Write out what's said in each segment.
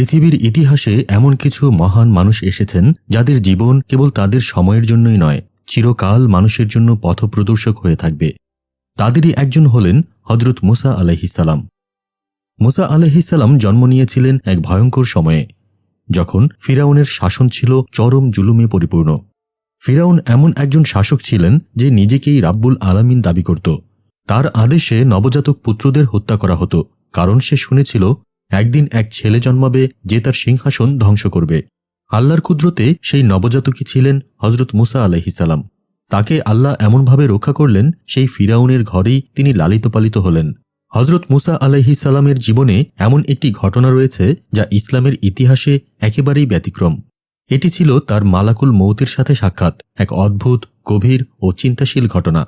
পৃথিবীর ইতিহাসে এমন কিছু মহান মানুষ এসেছেন যাদের জীবন কেবল তাদের সময়ের জন্যই নয়, চিরকাল মানুষের জন্য পথপ্রদর্শক হয়ে থাকবে। তাদেরই একজন হলেন হজরত মুসা আলহিসাল্লাম মুসা আলহিসাল্লাম জন্ম নিয়েছিলেন এক ভয়ঙ্কর সময়ে, যখন ফিরাউনের শাসন ছিল চরম জুলুমে পরিপূর্ণ। ফিরাউন এমন একজন শাসক ছিলেন যে নিজেকেই রাব্বুল আলামিন দাবি করত। তার আদেশে নবজাতক পুত্রদের হত্যা করা হতো, কারণ সে শুনেছিল একদিন এক ছেলে জন্মাবে যে তার সিংহাসন ধ্বংস করবে। আল্লাহর কুদরতে সেই নবজাতকই ছিলেন হজরত মুসা আলহিসাল্লাম তাকে আল্লাহ এমনভাবে রক্ষা করলেন, সেই ফিরাউনের ঘরেই তিনি লালিত পালিত হলেন। হজরত মুসা আলহি সালামের জীবনে এমন একটি ঘটনা রয়েছে যা ইসলামের ইতিহাসে একেবারেই ব্যতিক্রম। এটি ছিল তার মালাকুল মৌতের সাথে সাক্ষাৎ, এক অদ্ভুত, গভীর ও চিন্তাশীল ঘটনা।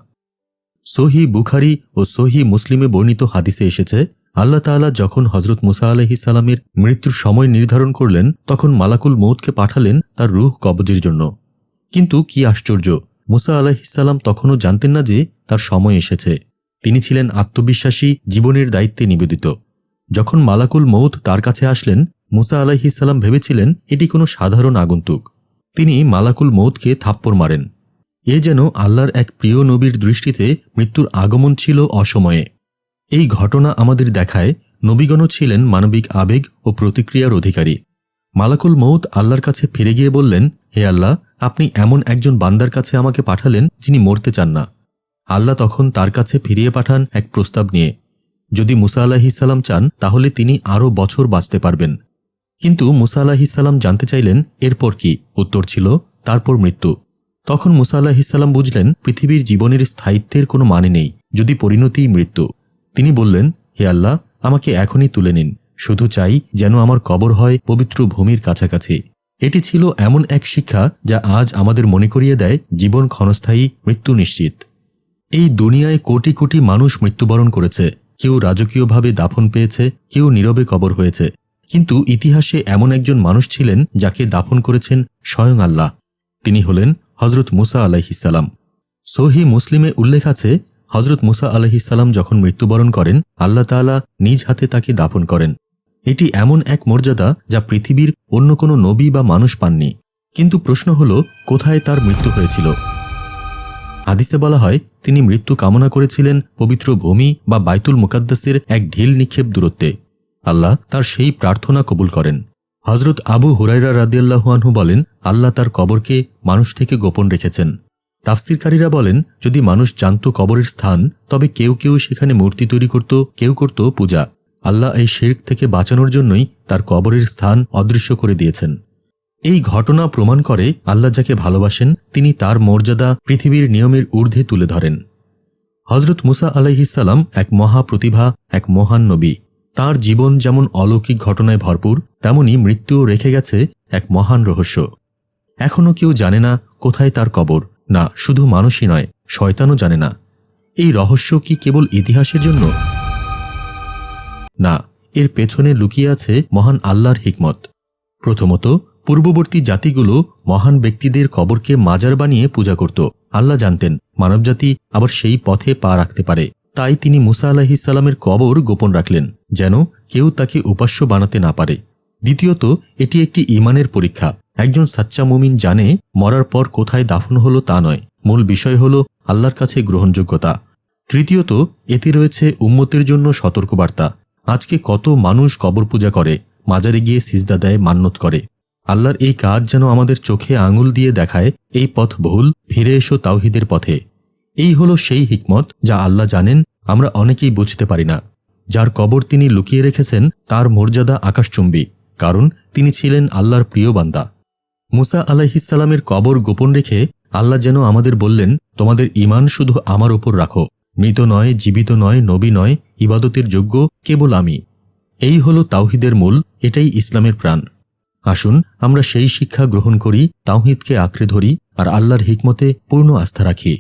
সহি বুখারি ও সহি মুসলিমে বর্ণিত হাদিসে এসেছে আল্লাহ তাআলা যখন হজরত মুসা আলহি সালামের মৃত্যুর সময় নির্ধারণ করলেন, তখন মালাকুল মৌতকে পাঠালেন তার রুহ কবজের জন্য। কিন্তু কি আশ্চর্য, মুসা আলাহিসাল্লাম তখনও জানতেন না যে তার সময় এসেছে। তিনি ছিলেন আত্মবিশ্বাসী, জীবনের দায়িত্বে নিবেদিত। যখন মালাকুল মৌত তার কাছে আসলেন, মুসা আলাহিসাল্লাম ভেবেছিলেন এটি কোনো সাধারণ আগন্তুক। তিনি মালাকুল মৌতকে থাপ্পড় মারেন। এ যেন আল্লাহর এক প্রিয় নবীর দৃষ্টিতে মৃত্যুর আগমন ছিল অসময়ে। এই ঘটনা আমাদের দেখায় নবীগণও ছিলেন মানবিক আবেগ ও প্রতিক্রিয়ার অধিকারী। মালাকুল মৌত আল্লাহর কাছে ফিরে গিয়ে বললেন, হে আল্লাহ, আপনি এমন একজন বান্দার কাছে আমাকে পাঠালেন যিনি মরতে চান না। আল্লাহ তখন তার কাছে ফিরিয়ে পাঠান এক প্রস্তাব নিয়ে। যদি মুসা আলাহিসাল্লাম চান, তাহলে তিনি আরও বছর বাঁচতে পারবেন। কিন্তু মুসা আলাহিসাল্লাম জানতে চাইলেন, এরপর কি? উত্তর ছিল, তারপর মৃত্যু। তখন মুসা আলাহিসাল্লাম বুঝলেন, পৃথিবীর জীবনের স্থায়িত্বের কোনো মানে নেই, যদি পরিণতিই মৃত্যু। তিনি বললেন, হে আল্লাহ, আমাকে এখনই তুলে নিন। শুধু চাই যেন আমার কবর হয় পবিত্র ভূমির কাছাকাছি। এটি ছিল এমন এক শিক্ষা যা আজ আমাদের মনে করিয়ে দেয় জীবন ক্ষণস্থায়ী মৃত্যু নিশ্চিত। এই দুনিয়ায় কোটি কোটি মানুষ মৃত্যুবরণ করেছে। কেউ রাজকীয়ভাবে দাফন পেয়েছে, কেউ নীরবে কবর হয়েছে। কিন্তু ইতিহাসে এমন একজন মানুষ ছিলেন যাকে দাফন করেছেন স্বয়ং আল্লাহ। তিনি হলেন হজরত মুসা আলাইহিসাল্লাম সহি মুসলিমে উল্লেখ আছে হজরত মুসা আলহিসাল্লাম যখন মৃত্যুবরণ করেন, আল্লাহ তাআলা নিজ হাতে তাকে দাফন করেন। এটি এমন এক মর্যাদা যা পৃথিবীর অন্য কোনো নবী বা মানুষ পাননি। কিন্তু প্রশ্ন হল, কোথায় তার মৃত্যু হয়েছিল? হাদিসে বলা হয়, তিনি মৃত্যু কামনা করেছিলেন পবিত্র ভূমি বা বাইতুল মুকাদ্দাসের এক ঢিল নিক্ষেপ দূরত্বে। আল্লাহ তার সেই প্রার্থনা কবুল করেন। হজরত আবু হুরাইরা রাদিয়াল্লাহুয়ানহু বলেন, আল্লাহ তার কবরকে মানুষ থেকে গোপন রেখেছেন। তাফসিরকারীরা বলেন, যদি মানুষ জানত কবরের স্থান, তবে কেউ কেউ সেখানে মূর্তি তৈরি করত, কেউ করত পূজা। আল্লাহ এই শির্ক থেকে বাঁচানোর জন্যই তার কবরের স্থান অদৃশ্য করে দিয়েছেন। এই ঘটনা প্রমাণ করে আল্লাহ যাকে ভালোবাসেন, তিনি তার মর্যাদা পৃথিবীর নিয়মের ঊর্ধ্বে তুলে ধরেন। হজরত মুসা আলাইহিসাল্লাম এক মহা প্রতিভা, এক মহান নবী। তার জীবন যেমন অলৌকিক ঘটনায় ভরপুর, তেমনি মৃত্যুও রেখে গেছে এক মহান রহস্য। এখনও কেউ জানে না কোথায় তার কবর। না, শুধু মানুষই নয়, শয়তানও জানে না। এই রহস্য কি কেবল ইতিহাসের জন্য? না, এর পেছনে লুকিয়ে আছে মহান আল্লাহর হিকমত। প্রথমত, পূর্ববর্তী জাতিগুলো মহান ব্যক্তিদের কবরকে মাজার বানিয়ে পূজা করত। আল্লাহ জানতেন, মানবজাতি আবার সেই পথে পা রাখতে পারে। তাই তিনি মুসা আলাহিসাল্লামের কবর গোপন রাখলেন, যেন কেউ তাকে উপাস্য বানাতে না পারে। দ্বিতীয়ত, এটি একটি ইমানের পরীক্ষা। একজন সাচ্চা মুমিন জানে মরার পর কোথায় দাফন হলো তা নয়। মূল বিষয় হল আল্লাহর কাছে গ্রহণযোগ্যতা। তৃতীয়ত, এতে রয়েছে উম্মতের জন্য সতর্কবার্তা। আজকে কত মানুষ কবর পূজা করে, মাজারে গিয়ে সিজদা দেয়, মান্যত করে। আল্লাহর এই কাজ যেন আমাদের চোখে আঙুল দিয়ে দেখায়, এই পথ ভুল ফিরে এসো তাওহিদের পথে। এই হলো সেই হিকমত যা আল্লাহ জানেন, আমরা অনেকেই বুঝতে পারি না। যার কবর তিনি লুকিয়ে রেখেছেন, তার মর্যাদা আকাশচুম্বী। কারণ, তিনি ছিলেন আল্লাহর প্রিয় বান্দা। মুসা আলাহিসাল্লামের কবর গোপন রেখে আল্লাহ যেন আমাদের বললেন, তোমাদের ইমান শুধু আমার ওপর রাখো। মৃত নয়, জীবিত নয়, নবী নয়, ইবাদতের যোগ্য কেবল আমি। এই হল তাওহিদের মূল, এটাই ইসলামের প্রাণ। আসুন, আমরা সেই শিক্ষা গ্রহণ করি, তাওহিদকে আঁকড়ে ধরি, আর আল্লাহর হিকমতে পূর্ণ আস্থা রাখি।